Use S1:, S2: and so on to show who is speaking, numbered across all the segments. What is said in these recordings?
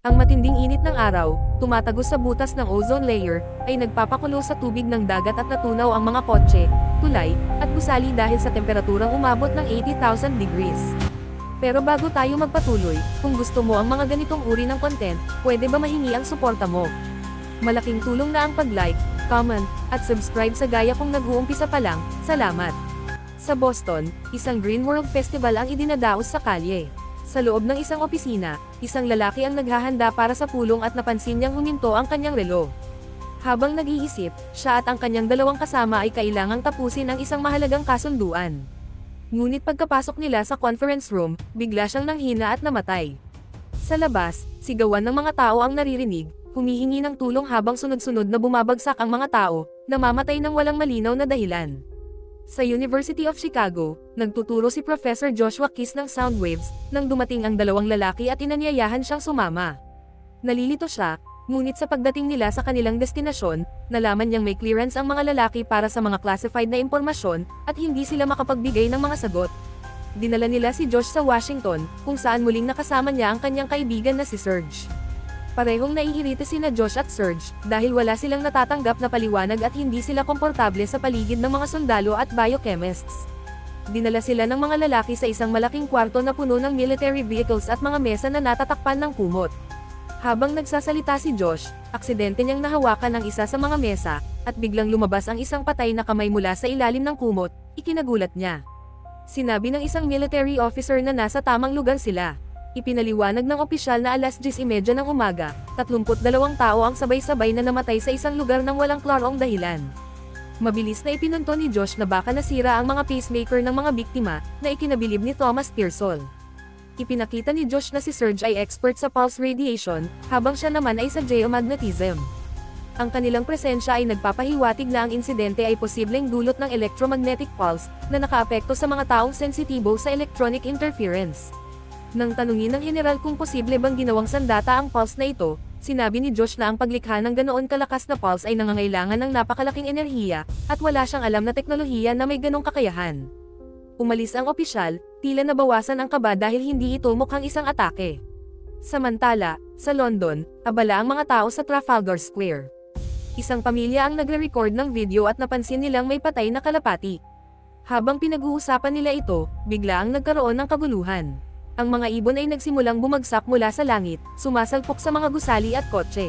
S1: Ang matinding init ng araw, tumatagos sa butas ng ozone layer, ay nagpapakulo sa tubig ng dagat at natunaw ang mga kotse, tulay, at gusali dahil sa temperaturang umabot ng 80,000 degrees. Pero bago tayo magpatuloy, kung gusto mo ang mga ganitong uri ng content, pwede ba mahingi ang suporta mo? Malaking tulong na ang pag-like, comment, at subscribe sa gaya kung nag-uumpisa pa lang, salamat! Sa Boston, isang Green World Festival ang idinadaos sa kalye. Sa loob ng isang opisina, isang lalaki ang naghahanda para sa pulong at napansin niyang huminto ang kanyang relo. Habang nag-iisip, siya at ang kanyang dalawang kasama ay kailangang tapusin ang isang mahalagang kasunduan. Ngunit pagkapasok nila sa conference room, bigla siyang nanghina at namatay. Sa labas, sigawan ng mga tao ang naririnig, humihingi ng tulong habang sunod-sunod na bumabagsak ang mga tao, namamatay ng walang malinaw na dahilan. Sa University of Chicago, nagtuturo si Professor Joshua Kiss ng sound waves, nang dumating ang dalawang lalaki at inanyayahan siyang sumama. Nalilito siya, ngunit sa pagdating nila sa kanilang destinasyon, nalaman niyang may clearance ang mga lalaki para sa mga classified na impormasyon, at hindi sila makapagbigay ng mga sagot. Dinala nila si Josh sa Washington, kung saan muling nakasama niya ang kanyang kaibigan na si Serge. Parehong naiirita sina Josh at Serge, dahil wala silang natatanggap na paliwanag at hindi sila komportable sa paligid ng mga sundalo at biochemists. Dinala sila ng mga lalaki sa isang malaking kwarto na puno ng military vehicles at mga mesa na natatakpan ng kumot. Habang nagsasalita si Josh, aksidente niyang nahawakan ang isa sa mga mesa, at biglang lumabas ang isang patay na kamay mula sa ilalim ng kumot, ikinagulat niya. Sinabi ng isang military officer na nasa tamang lugar sila. Ipinaliwanag ng opisyal na alas 10.30 ng umaga, 32 tao ang sabay-sabay na namatay sa isang lugar ng walang klarong dahilan. Mabilis na ipinunto ni Josh na baka nasira ang mga pacemaker ng mga biktima, na ikinabilib ni Thomas Pearsall. Ipinakita ni Josh na si Serge ay expert sa pulse radiation, habang siya naman ay sa geomagnetism. Ang kanilang presensya ay nagpapahiwatig na ang insidente ay posibleng dulot ng electromagnetic pulse, na nakaapekto sa mga taong sensitibo sa electronic interference. Nang tanungin ng general kung posible bang ginawang sandata ang pulse na ito, sinabi ni Josh na ang paglikha ng ganoon kalakas na pulse ay nangangailangan ng napakalaking enerhiya, at wala siyang alam na teknolohiya na may ganong kakayahan. Umalis ang opisyal, tila nabawasan ang kaba dahil hindi ito mukhang isang atake. Samantala, sa London, abala ang mga tao sa Trafalgar Square. Isang pamilya ang nagre-record ng video at napansin nilang may patay na kalapati. Habang pinag-uusapan nila ito, bigla ang nagkaroon ng kaguluhan. Ang mga ibon ay nagsimulang bumagsak mula sa langit, sumasalpok sa mga gusali at kotse.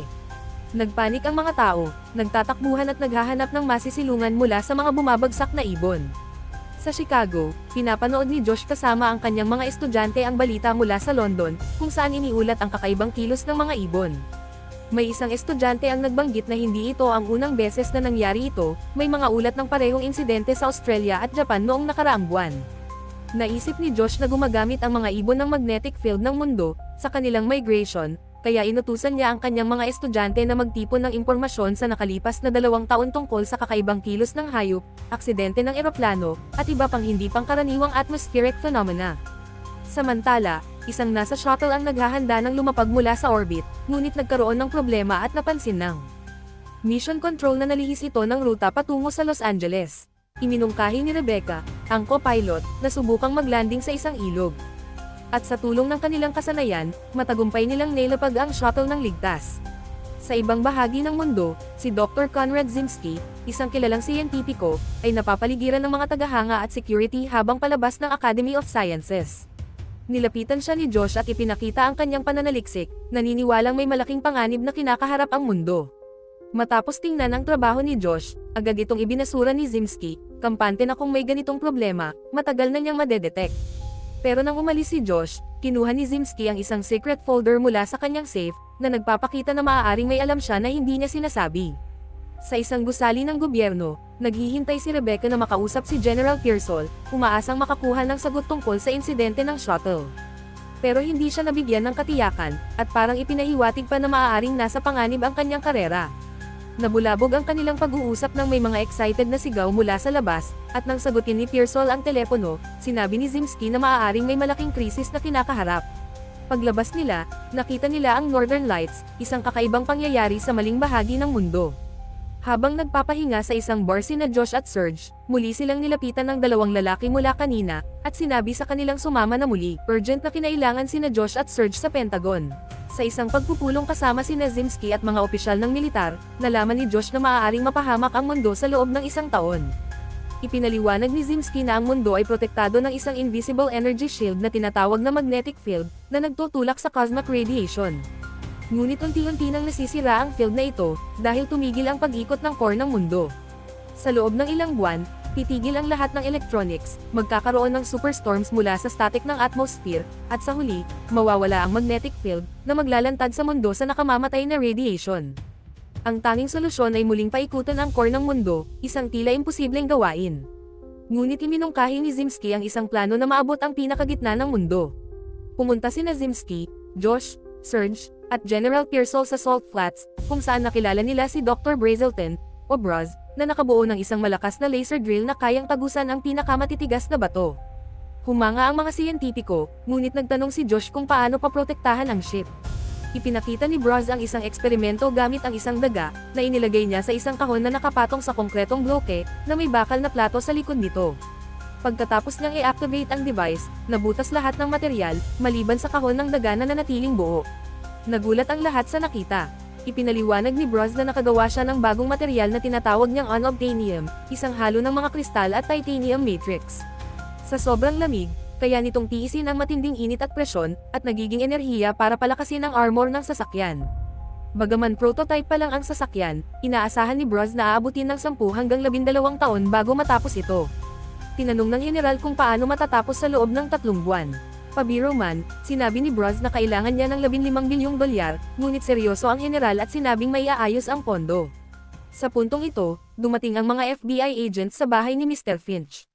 S1: Nagpanik ang mga tao, nagtatakbuhan at naghahanap ng masisilungan mula sa mga bumabagsak na ibon. Sa Chicago, pinapanood ni Josh kasama ang kanyang mga estudyante ang balita mula sa London, kung saan iniulat ang kakaibang kilos ng mga ibon. May isang estudyante ang nagbanggit na hindi ito ang unang beses na nangyari ito, may mga ulat ng parehong insidente sa Australia at Japan noong nakaraang buwan. Naisip ni Josh na gumagamit ang mga ibon ng magnetic field ng mundo, sa kanilang migration, kaya inutusan niya ang kanyang mga estudyante na magtipon ng impormasyon sa nakalipas na dalawang taon tungkol sa kakaibang kilos ng hayop, aksidente ng eroplano, at iba pang hindi pangkaraniwang atmospheric phenomena. Samantala, isang nasa shuttle ang naghahanda ng lumapag mula sa orbit, ngunit nagkaroon ng problema at napansin ng mission control na nalihis ito ng ruta patungo sa Los Angeles. Iminungkahi ni Rebecca, ang co-pilot, na subukang maglanding sa isang ilog. At sa tulong ng kanilang kasanayan, matagumpay nilang nailapag ang shuttle ng ligtas. Sa ibang bahagi ng mundo, si Dr. Conrad Zimsky, isang kilalang siyentipiko, ay napapaligiran ng mga tagahanga at security habang palabas ng Academy of Sciences. Nilapitan siya ni Josh at ipinakita ang kanyang pananaliksik, naniniwalang may malaking panganib na kinakaharap ang mundo. Matapos tingnan ang trabaho ni Josh, agad itong ibinasura ni Zimsky, kampante na kung may ganitong problema, matagal na niyang madedetect. Pero nang umalis si Josh, kinuha ni Zimsky ang isang secret folder mula sa kanyang safe, na nagpapakita na maaaring may alam siya na hindi niya sinasabi. Sa isang gusali ng gobyerno, naghihintay si Rebecca na makausap si General Pearsall, umaasang makakuha ng sagot tungkol sa insidente ng shuttle. Pero hindi siya nabigyan ng katiyakan, at parang ipinahiwatig pa na maaaring nasa panganib ang kanyang karera. Nabulabog ang kanilang pag-uusap ng may mga excited na sigaw mula sa labas, at nang sagutin ni Pearsall ang telepono, sinabi ni Zimsky na maaaring may malaking krisis na kinakaharap. Paglabas nila, nakita nila ang Northern Lights, isang kakaibang pangyayari sa maling bahagi ng mundo. Habang nagpapahinga sa isang bar sina Josh at Serge, muli silang nilapitan ng dalawang lalaki mula kanina, at sinabi sa kanilang sumama na muli, urgent na kinailangan sina Josh at Serge sa Pentagon. Sa isang pagpupulong kasama sina Zimski at mga opisyal ng militar, nalaman ni Josh na maaaring mapahamak ang mundo sa loob ng isang taon. Ipinaliwanag ni Zimski na ang mundo ay protektado ng isang invisible energy shield na tinatawag na magnetic field, na nagtutulak sa cosmic radiation. Ngunit unti-unti nang nasisira ang field na ito, dahil tumigil ang pag-ikot ng core ng mundo. Sa loob ng ilang buwan, titigil ang lahat ng electronics, magkakaroon ng superstorms mula sa static ng atmosphere, at sa huli, mawawala ang magnetic field, na maglalantad sa mundo sa nakamamatay na radiation. Ang tanging solusyon ay muling paikutan ang core ng mundo, isang tila imposibleng gawain. Ngunit iminungkahi ni Zimski ang isang plano na maabot ang pinakagitna ng mundo. Pumunta sina Zimski, Josh, Serge, at General Pearsall sa Salt Flats, kung saan nakilala nila si Dr. Brazelton, o Braz, na nakabuo ng isang malakas na laser drill na kayang tagusan ang pinakamatitigas na bato. Humanga ang mga siyentipiko, ngunit nagtanong si Josh kung paano paprotektahan ang ship. Ipinakita ni Braz ang isang eksperimento gamit ang isang daga, na inilagay niya sa isang kahon na nakapatong sa konkretong bloke, na may bakal na plato sa likod nito. Pagkatapos niyang i-activate ang device, nabutas lahat ng material, maliban sa kahon ng daga na nanatiling buo. Nagulat ang lahat sa nakita. Ipinaliwanag ni Braz na nakagawa siya ng bagong material na tinatawag niyang unobtainium, isang halo ng mga kristal at titanium matrix. Sa sobrang lamig, kaya nitong tiisin ang matinding init at presyon, at nagiging enerhiya para palakasin ang armor ng sasakyan. Bagaman prototype pa lang ang sasakyan, inaasahan ni Braz na aabutin ng 10 hanggang 12 taon bago matapos ito. Tinanong ng general kung paano matatapos sa loob ng tatlong buwan. Pabiro man, sinabi ni Braz na kailangan niya ng 15 bilyong dolyar, ngunit seryoso ang general at sinabing may aayos ang pondo. Sa puntong ito, dumating ang mga FBI agents sa bahay ni Mr. Finch.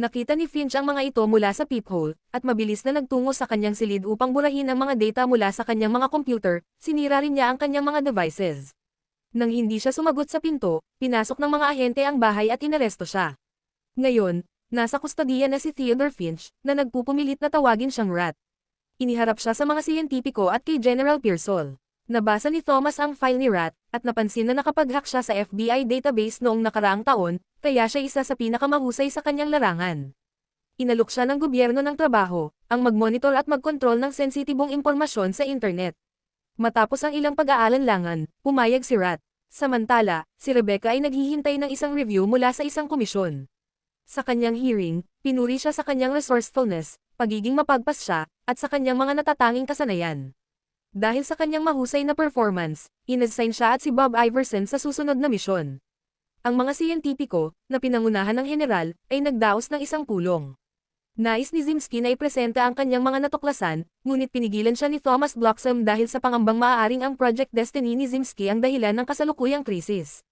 S1: Nakita ni Finch ang mga ito mula sa peephole, at mabilis na nagtungo sa kanyang silid upang burahin ang mga data mula sa kanyang mga computer, sinira rin niya ang kanyang mga devices. Nang hindi siya sumagot sa pinto, pinasok ng mga ahente ang bahay at inaresto siya. Ngayon, nasa kustodiya na si Theodore Finch, na nagpupumilit na tawagin siyang rat. Iniharap siya sa mga siyentipiko at kay General Pearsall. Nabasa ni Thomas ang file ni Rat, at napansin na nakapag-hack siya sa FBI database noong nakaraang taon, kaya siya isa sa pinakamahusay sa kanyang larangan. Inalok siya ng gobyerno ng trabaho, ang mag-monitor at mag-control ng sensitibong impormasyon sa internet. Matapos ang ilang pag-aalanlangan, pumayag si Rat. Samantala, si Rebecca ay naghihintay ng isang review mula sa isang komisyon. Sa kanyang hearing, pinuri siya sa kanyang resourcefulness, pagiging mapagpas siya, at sa kanyang mga natatanging kasanayan. Dahil sa kanyang mahusay na performance, inassign siya at si Bob Iverson sa susunod na misyon. Ang mga siyentipiko, na pinangunahan ng general, ay nagdaos ng isang pulong. Nais ni Zimski na ipresenta ang kanyang mga natuklasan, ngunit pinigilan siya ni Thomas Bloxham dahil sa pangambang maaaring ang Project Destiny ni Zimski ang dahilan ng kasalukuyang krisis.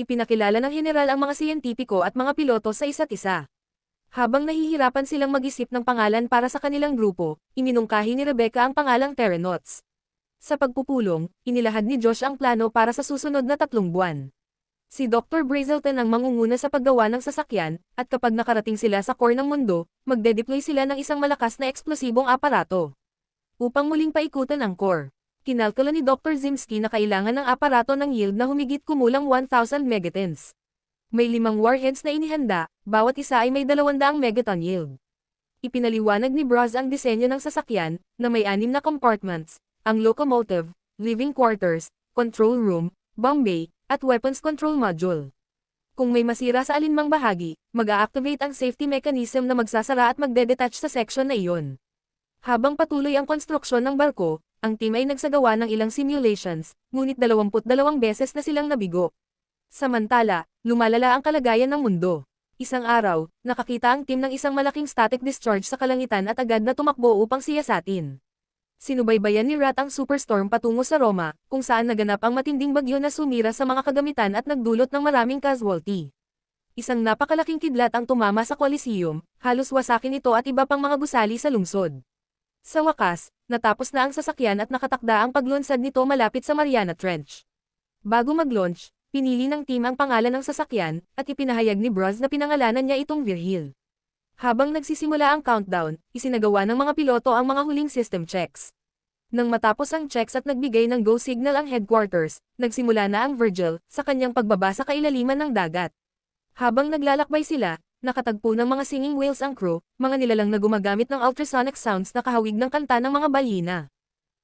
S1: Ipinakilala ng general ang mga siyentipiko at mga piloto sa isa't isa. Habang nahihirapan silang mag-isip ng pangalan para sa kanilang grupo, iminungkahi ni Rebecca ang pangalang Terranauts. Sa pagpupulong, inilahad ni Josh ang plano para sa susunod na tatlong buwan. Si Dr. Brazelton ang mangunguna sa paggawa ng sasakyan, at kapag nakarating sila sa core ng mundo, magde-deploy sila ng isang malakas na eksplosibong aparato. Upang muling paikutan ang core. Kinalkula ni Dr. Zimski na kailangan ng aparato ng yield na humigit kumulang 1,000 megatons. May limang warheads na inihanda, bawat isa ay may 200 megaton yield. Ipinaliwanag ni Braz ang disenyo ng sasakyan, na may anim na compartments, ang locomotive, living quarters, control room, bomb bay, at weapons control module. Kung may masira sa alinmang bahagi, mag-a-activate ang safety mechanism na magsasara at magde-detach sa section na iyon. Habang patuloy ang konstruksyon ng barko, ang team ay nagsagawa ng ilang simulations, ngunit 22 beses na silang nabigo. Samantala, lumalala ang kalagayan ng mundo. Isang araw, nakakita ang team ng isang malaking static discharge sa kalangitan at agad na tumakbo upang siyasatin. Sinubaybayan ni Rat ang superstorm patungo sa Roma, kung saan naganap ang matinding bagyo na sumira sa mga kagamitan at nagdulot ng maraming casualty. Isang napakalaking kidlat ang tumama sa Coliseum, halos wasakin ito at iba pang mga gusali sa lungsod. Sa wakas, natapos na ang sasakyan at nakatakda ang paglunsad nito malapit sa Mariana Trench. Bago mag-launch, pinili ng team ang pangalan ng sasakyan, at ipinahayag ni Braz na pinangalanan niya itong Virgil. Habang nagsisimula ang countdown, isinagawa ng mga piloto ang mga huling system checks. Nang matapos ang checks at nagbigay ng go signal ang headquarters, nagsimula na ang Virgil sa kanyang pagbaba sa kailaliman ng dagat. Habang naglalakbay sila, nakatagpo ng mga singing whales ang crew, mga nilalang na gumagamit ng ultrasonic sounds na kahawig ng kanta ng mga balyina.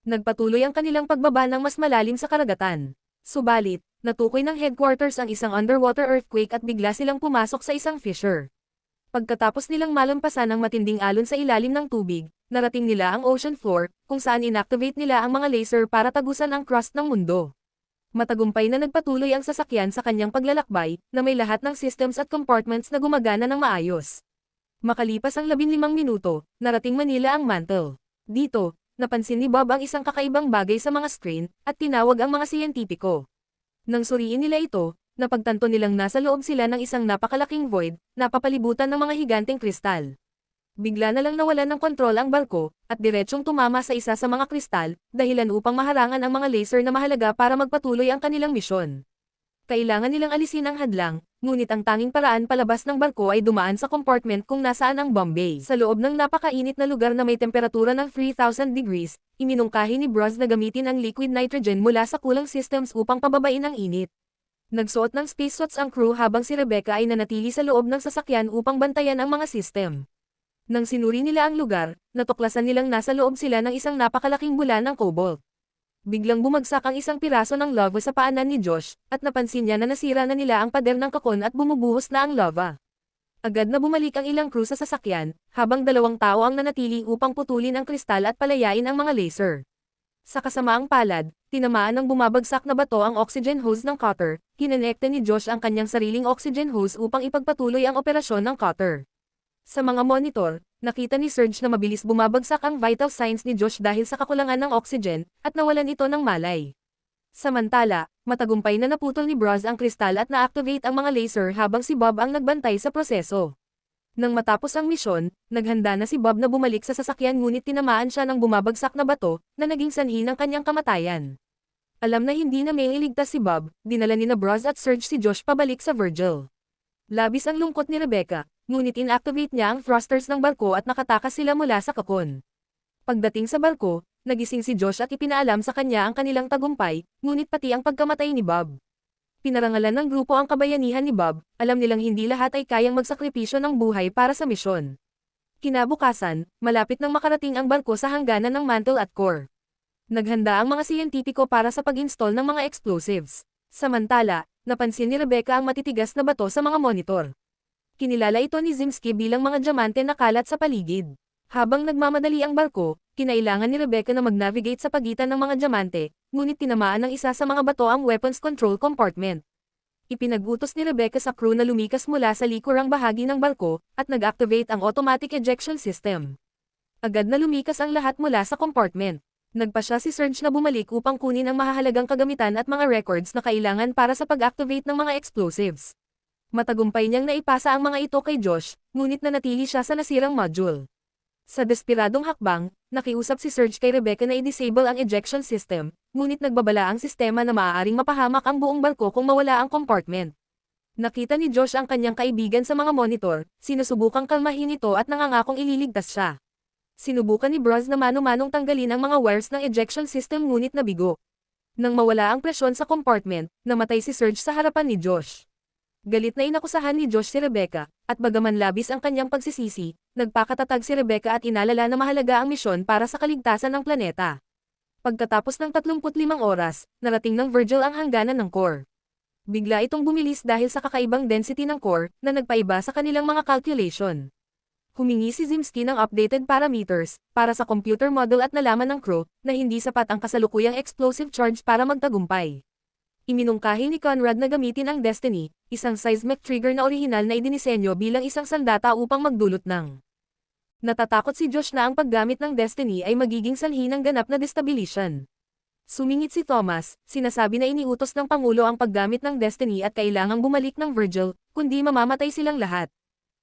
S1: Nagpatuloy ang kanilang pagbaba ng mas malalim sa karagatan. Subalit, natukoy ng headquarters ang isang underwater earthquake at bigla silang pumasok sa isang fissure. Pagkatapos nilang malampasan ang matinding alon sa ilalim ng tubig, narating nila ang ocean floor, kung saan inactivate nila ang mga laser para tagusan ang crust ng mundo. Matagumpay na nagpatuloy ang sasakyan sa kanyang paglalakbay, na may lahat ng systems at compartments na gumagana ng maayos. Makalipas ang 15 minuto, narating Manila ang mantle. Dito, napansin ni Bob ang isang kakaibang bagay sa mga screen, at tinawag ang mga siyentipiko. Nang suriin nila ito, napagtanto nilang nasa loob sila ng isang napakalaking void, napapalibutan ng mga higanteng kristal. Bigla na lang nawalan ng kontrol ang barko, at diretsyong tumama sa isa sa mga kristal, dahilan upang maharangan ang mga laser na mahalaga para magpatuloy ang kanilang misyon. Kailangan nilang alisin ang hadlang, ngunit ang tanging paraan palabas ng barko ay dumaan sa compartment kung nasaan ang Bombay. Sa loob ng napakainit na lugar na may temperatura ng 3,000 degrees, iminungkahi ni Bros na gamitin ang liquid nitrogen mula sa cooling systems upang pababain ang init. Nagsuot ng spacesuits ang crew habang si Rebecca ay nanatili sa loob ng sasakyan upang bantayan ang mga system. Nang sinuri nila ang lugar, natuklasan nilang nasa loob sila ng isang napakalaking bula ng cobalt. Biglang bumagsak ang isang piraso ng lava sa paanan ni Josh, at napansin niya na nasira na nila ang pader ng kakon at bumubuhos na ang lava. Agad na bumalik ang ilang crew sa sasakyan, habang dalawang tao ang nanatili upang putulin ang kristal at palayain ang mga laser. Sa kasamaang palad, tinamaan ng bumabagsak na bato ang oxygen hose ng cutter, kinonekta ni Josh ang kanyang sariling oxygen hose upang ipagpatuloy ang operasyon ng cutter. Sa mga monitor, nakita ni Serge na mabilis bumabagsak ang vital signs ni Josh dahil sa kakulangan ng oxygen, at nawalan ito ng malay. Samantala, matagumpay na naputol ni Bros ang kristal at na-activate ang mga laser habang si Bob ang nagbantay sa proseso. Nang matapos ang misyon, naghanda na si Bob na bumalik sa sasakyan ngunit tinamaan siya ng bumabagsak na bato, na naging sanhi ng kanyang kamatayan. Alam na hindi na may iligtas si Bob, dinala ni na Bros at Serge si Josh pabalik sa Virgil. Labis ang lungkot ni Rebecca, ngunit inactivate niya ang thrusters ng barko at nakatakas sila mula sa kakon. Pagdating sa barko, nagising si Josh at ipinaalam sa kanya ang kanilang tagumpay, ngunit pati ang pagkamatay ni Bob. Pinarangalan ng grupo ang kabayanihan ni Bob, alam nilang hindi lahat ay kayang magsakripisyo ng buhay para sa misyon. Kinabukasan, malapit nang makarating ang barko sa hangganan ng mantle at core. Naghanda ang mga siyentipiko para sa pag-install ng mga explosives. Samantala, napansin ni Rebecca ang matitigas na bato sa mga monitor. Kinilala ito ni Zimski bilang mga diamante na kalat sa paligid. Habang nagmamadali ang barko, kinailangan ni Rebecca na mag-navigate sa pagitan ng mga diamante, ngunit tinamaan ng isa sa mga bato ang weapons control compartment. Ipinagutos ni Rebecca sa crew na lumikas mula sa likurang bahagi ng barko, at nag-activate ang automatic ejection system. Agad na lumikas ang lahat mula sa compartment. Nagpa siya si Serge na bumalik upang kunin ang mahahalagang kagamitan at mga records na kailangan para sa pag-activate ng mga explosives. Matagumpay niyang naipasa ang mga ito kay Josh, ngunit nanatili siya sa nasirang module. Sa despiradong hakbang, nakiusap si Serge kay Rebecca na i-disable ang ejection system, ngunit nagbabala ang sistema na maaaring mapahamak ang buong barko kung mawala ang compartment. Nakita ni Josh ang kanyang kaibigan sa mga monitor, sinusubukang kalmahin ito at nangangakong ililigtas siya. Sinubukan ni Bros na mano-manong tanggalin ang mga wires ng ejection system ngunit nabigo. Nang mawala ang presyon sa compartment, namatay si Serge sa harapan ni Josh. Galit na inakusahan ni Josh si Rebecca, at bagaman labis ang kanyang pagsisisi, nagpakatatag si Rebecca at inalala na mahalaga ang misyon para sa kaligtasan ng planeta. Pagkatapos ng 35 oras, narating ng Virgil ang hangganan ng core. Bigla itong bumilis dahil sa kakaibang density ng core na nagpaiba sa kanilang mga calculation. Humingi si Zimski ng updated parameters para sa computer model at nalaman ng crew na hindi sapat ang kasalukuyang explosive charge para magtagumpay. Iminungkahi ni Conrad na gamitin ang Destiny, isang seismic trigger na orihinal na idinisenyo bilang isang sandata upang magdulot ng Natatakot si Josh na ang paggamit ng Destiny ay magiging sanhi ng ganap na destabilisyon. Sumingit si Thomas, sinasabi na iniutos ng Pangulo ang paggamit ng Destiny at kailangang bumalik ng Virgil, kundi mamamatay silang lahat.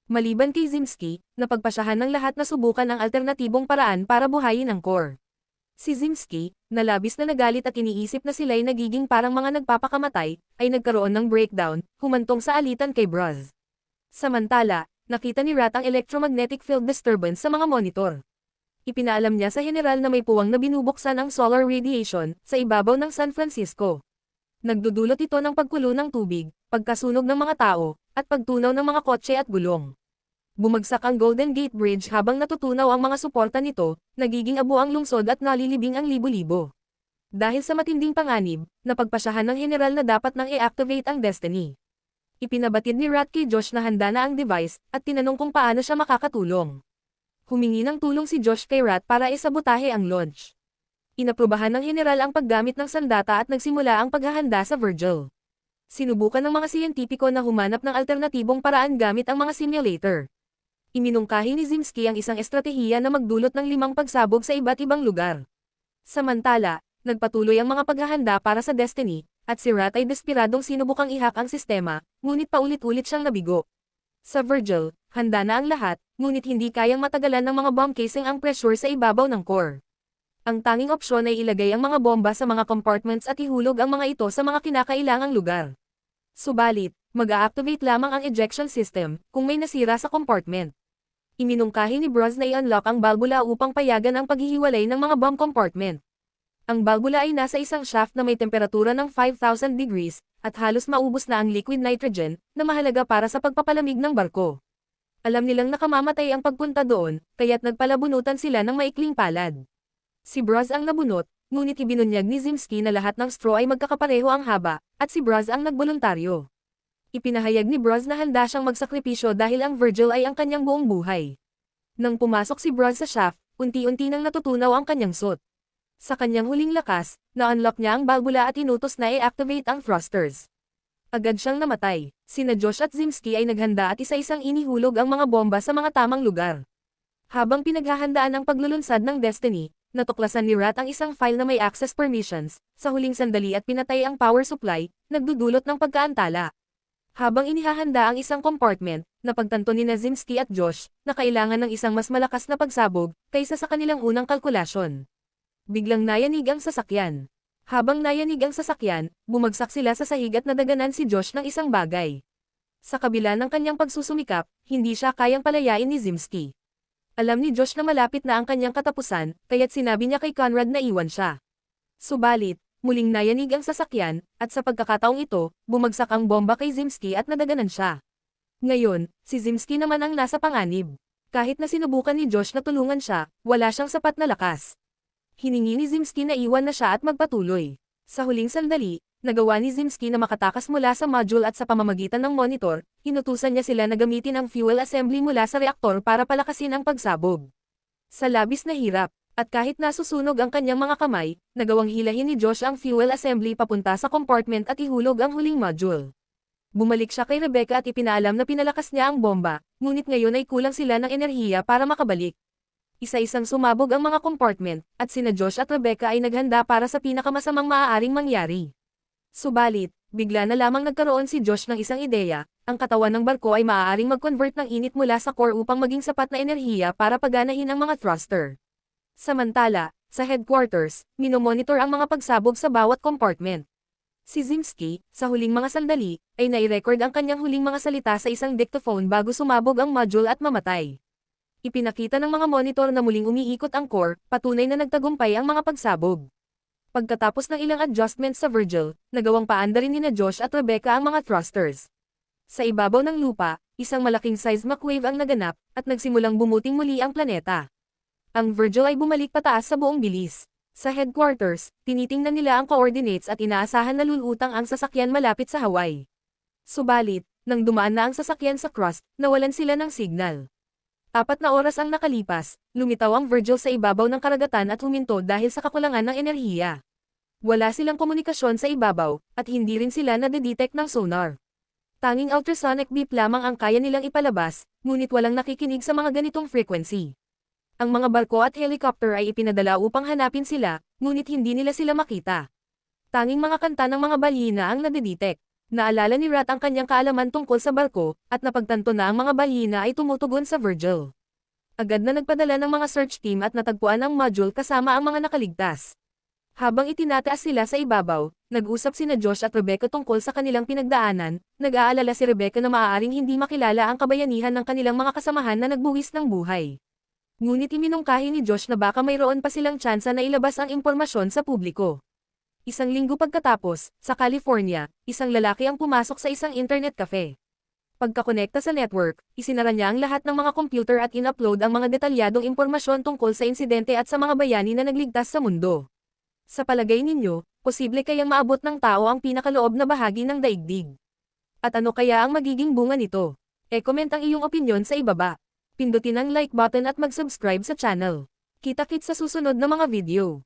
S1: Maliban kay Zimski, napagpasyahan ng lahat na subukan ang alternatibong paraan para buhayin ang core. Si Zimski, na labis na nagalit at iniisip na sila'y nagiging parang mga nagpapakamatay, ay nagkaroon ng breakdown, humantong sa alitan kay Braz. Samantala, nakita ni Rat ang electromagnetic field disturbance sa mga monitor. Ipinaalam niya sa general na may puwang na binubuksan ang solar radiation sa ibabaw ng San Francisco. Nagdudulot ito ng pagkulo ng tubig, pagkasunog ng mga tao, at pagtunaw ng mga kotse at gulong. Bumagsak ang Golden Gate Bridge habang natutunaw ang mga suporta nito, nagiging abo ang lungsod at nalilibing ang libo-libo. Dahil sa matinding panganib, napagpasyahan ng general na dapat nang i-activate ang Destiny. Ipinabatid ni Rat kay Josh na handa na ang device, at tinanong kung paano siya makakatulong. Humingi ng tulong si Josh kay Rat para isabotahe ang launch. Inaprubahan ng general ang paggamit ng sandata at nagsimula ang paghahanda sa Virgil. Sinubukan ng mga siyentipiko na humanap ng alternatibong paraan gamit ang mga simulator. Iminungkahi ni Zimski ang isang estratehiya na magdulot ng limang pagsabog sa iba't ibang lugar. Samantala, nagpatuloy ang mga paghahanda para sa Destiny, at si Rat ay despiradong sinubukang ihak ang sistema, ngunit paulit-ulit siyang nabigo. Sa Virgil, handa na ang lahat, ngunit hindi kayang matagalan ng mga bomb casing ang pressure sa ibabaw ng core. Ang tanging opsyon ay ilagay ang mga bomba sa mga compartments at ihulog ang mga ito sa mga kinakailangang lugar. Subalit, mag-a-activate lamang ang ejection system kung may nasira sa compartment. Iminungkahi ni Bros na i-unlock ang balbula upang payagan ang paghihiwalay ng mga bomb compartment. Ang balbula ay nasa isang shaft na may temperatura ng 5,000 degrees, at halos maubos na ang liquid nitrogen, na mahalaga para sa pagpapalamig ng barko. Alam nilang nakamamatay ang pagpunta doon, kaya't nagpalabunutan sila ng maikling palad. Si Bros ang nabunot, ngunit ibinunyag ni Zimski na lahat ng straw ay magkakapareho ang haba, at si Bros ang nagboluntaryo. Ipinahayag ni Bros na handa siyang magsakripisyo dahil ang Virgil ay ang kanyang buong buhay. Nang pumasok si Bros sa shaft, unti-unti nang natutunaw ang kanyang suit. Sa kanyang huling lakas, na-unlock niya ang balbula at inutos na i-activate ang thrusters. Agad siyang namatay. Sina Josh at Zimski ay naghanda at isa-isang inihulog ang mga bomba sa mga tamang lugar. Habang pinaghahandaan ang paglulunsad ng Destiny, natuklasan ni Rat ang isang file na may access permissions, sa huling sandali at pinatay ang power supply, nagdudulot ng pagkaantala. Habang inihahanda ang isang compartment, napagtanto ni Nazinski at Josh na kailangan ng isang mas malakas na pagsabog kaysa sa kanilang unang kalkulasyon. Biglang nayanig ang sasakyan. Habang nayanig ang sasakyan, bumagsak sila sa sahig at nadaganan si Josh ng isang bagay. Sa kabila ng kanyang pagsusumikap, hindi siya kayang palayain ni Zimski. Alam ni Josh na malapit na ang kanyang katapusan, kaya't sinabi niya kay Conrad na iwan siya. Subalit, muling nayanig ang sasakyan, at sa pagkakataong ito, bumagsak ang bomba kay Zimski at nadaganan siya. Ngayon, si Zimski naman ang nasa panganib. Kahit na sinubukan ni Josh na tulungan siya, wala siyang sapat na lakas. Hiningi ni Zimski na iwan na siya at magpatuloy. Sa huling sandali, nagawa ni Zimski na makatakas mula sa module at sa pamamagitan ng monitor, inutusan niya sila na gamitin ang fuel assembly mula sa reaktor para palakasin ang pagsabog. Sa labis na hirap, at kahit nasusunog ang kanyang mga kamay, nagawang hilahin ni Josh ang fuel assembly papunta sa compartment at ihulog ang huling module. Bumalik siya kay Rebecca at ipinaalam na pinalakas niya ang bomba, ngunit ngayon ay kulang sila ng enerhiya para makabalik. Isa-isang sumabog ang mga compartment, at sina Josh at Rebecca ay naghanda para sa pinakamasamang maaaring mangyari. Subalit, bigla na lamang nagkaroon si Josh ng isang ideya, ang katawan ng barko ay maaaring mag-convert ng init mula sa core upang maging sapat na enerhiya para paganahin ang mga thruster. Samantala, sa headquarters, minomonitor ang mga pagsabog sa bawat compartment. Si Zimski, sa huling mga sandali, ay nai-record ang kanyang huling mga salita sa isang dictaphone bago sumabog ang module at mamatay. Ipinakita ng mga monitor na muling umiikot ang core, patunay na nagtagumpay ang mga pagsabog. Pagkatapos ng ilang adjustments sa Virgil, nagawang paanda rin ni na Josh at Rebecca ang mga thrusters. Sa ibabaw ng lupa, isang malaking seismic wave ang naganap, at nagsimulang bumuting muli ang planeta. Ang Virgil ay bumalik pataas sa buong bilis. Sa headquarters, tinitingnan nila ang coordinates at inaasahan na lulutang ang sasakyan malapit sa Hawaii. Subalit, nang dumaan na ang sasakyan sa crust, nawalan sila ng signal. Apat na oras ang nakalipas, lumitaw ang Virgil sa ibabaw ng karagatan at huminto dahil sa kakulangan ng enerhiya. Wala silang komunikasyon sa ibabaw, at hindi rin sila nadedetect ng sonar. Tanging ultrasonic beep lamang ang kaya nilang ipalabas, ngunit walang nakikinig sa mga ganitong frequency. Ang mga barko at helicopter ay ipinadala upang hanapin sila, ngunit hindi nila sila makita. Tanging mga kanta ng mga balyina ang nadedetect. Naalala ni Rat ang kanyang kaalaman tungkol sa barko, at napagtanto na ang mga balyina ay tumutugon sa Virgil. Agad na nagpadala ng mga search team at natagpuan ang module kasama ang mga nakaligtas. Habang itinataas sila sa ibabaw, nag-usap sina Josh at Rebecca tungkol sa kanilang pinagdaanan, nag-aalala si Rebecca na maaaring hindi makilala ang kabayanihan ng kanilang mga kasamahan na nagbuwis ng buhay. Ngunit iminungkahi ni Josh na baka mayroon pa silang tsansa na ilabas ang impormasyon sa publiko. Isang linggo pagkatapos, sa California, isang lalaki ang pumasok sa isang internet cafe. Pagkakonekta sa network, isinara niya ang lahat ng mga computer at in-upload ang mga detalyadong impormasyon tungkol sa insidente at sa mga bayani na nagligtas sa mundo. Sa palagay ninyo, posible kayang maabot ng tao ang pinakaloob na bahagi ng daigdig. At ano kaya ang magiging bunga nito? E-comment ang iyong opinion sa ibaba. Pindutin ang like button at mag-subscribe sa channel. Kita-kits sa susunod na mga video.